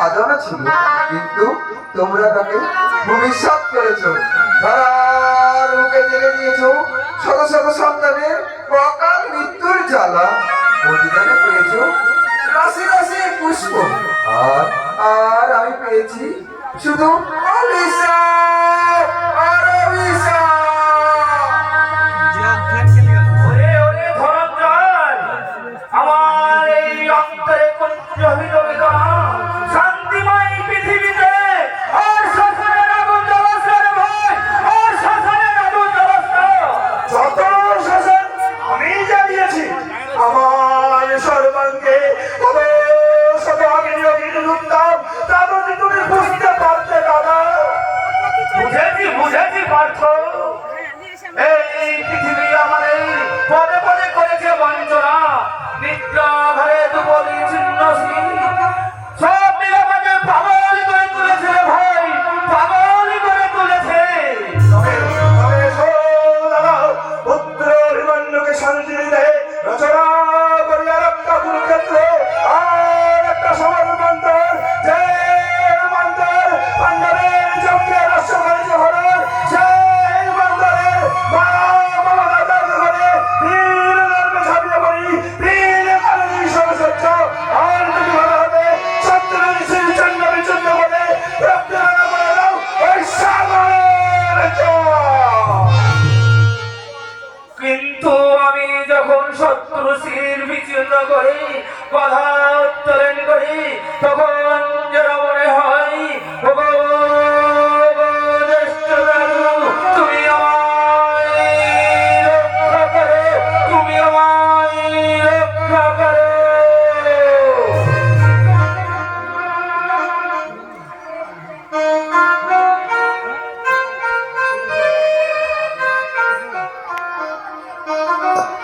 সাজানো ছিল। কিন্তু তোমরা তাকে ভবিষ্যৎ করেছ। ধরার মুখে জেলে দিয়েছ। শত শত সন্তানের প্রকার মৃত্যুর জ্বালা বলিদানে পেয়েছ। রাশি রাশি পুষ্প। আর আর আমি পেয়েছি শুধু অভিশাপ। আর অভিশাপ। কথা উত্তোলন করি তখন যেন মনে হয় তুমি আমায় রক্ষা Oh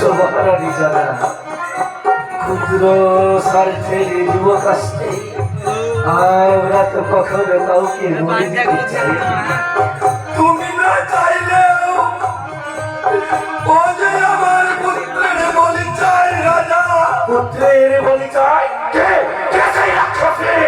সবার যারা ক্ষুদ্র স্বার্থে যুবক আসছে আমরা তো তুমি না চাইলেও আমার পুত্রের বলি চাই, রাজা। পুত্রের বলি চাই? কে? কে সেই রাক্ষসী?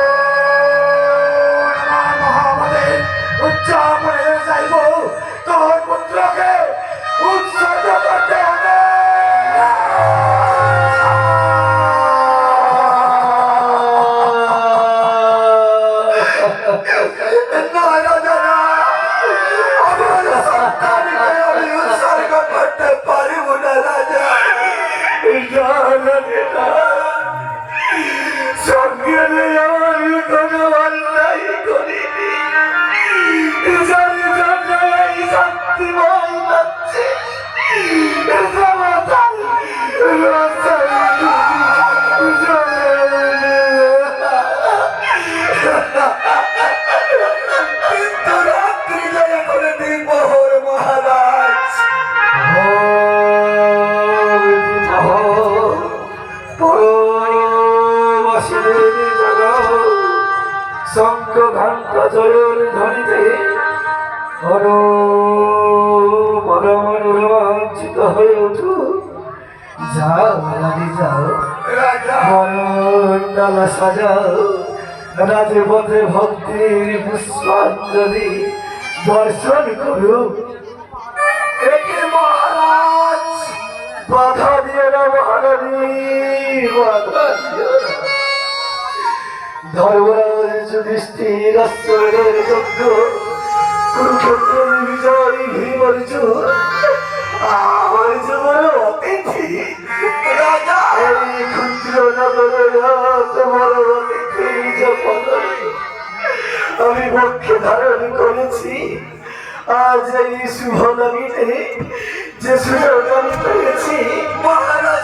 মন মন রোমাঞ্চিত হয়ে উঠু। যাও রানী যাও। রাজা। মন্ডলা সাজাও। রাজপথে ভক্তির পুষ্পাঞ্জলি দর্শন করুক একে মহারাজ বাধা দিয়ে না মহারানী বাধা দিও। ধর্মরাজ যুধিষ্ঠির আশ্রয়ের যজ্ঞ আমার জীবনে অতিথি রাজা এই ক্ষুদ্র নগরে তোমার অতিথি যখন আমি পক্ষে ধারণ করেছি। আজ এই শুভ নবীতে যে সুযোগ আমি পেয়েছি,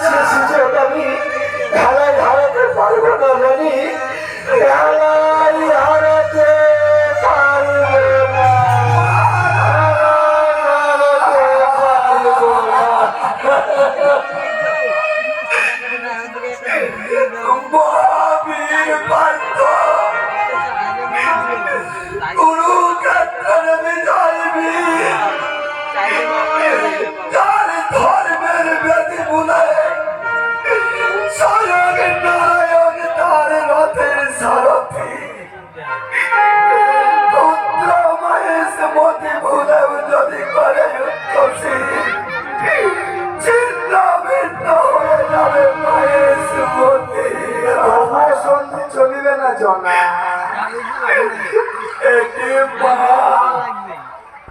সে সুযোগ আমি ঢালায় ঢালাতে পারব না জানি। Ambo! มาเอ็ดดีบ้า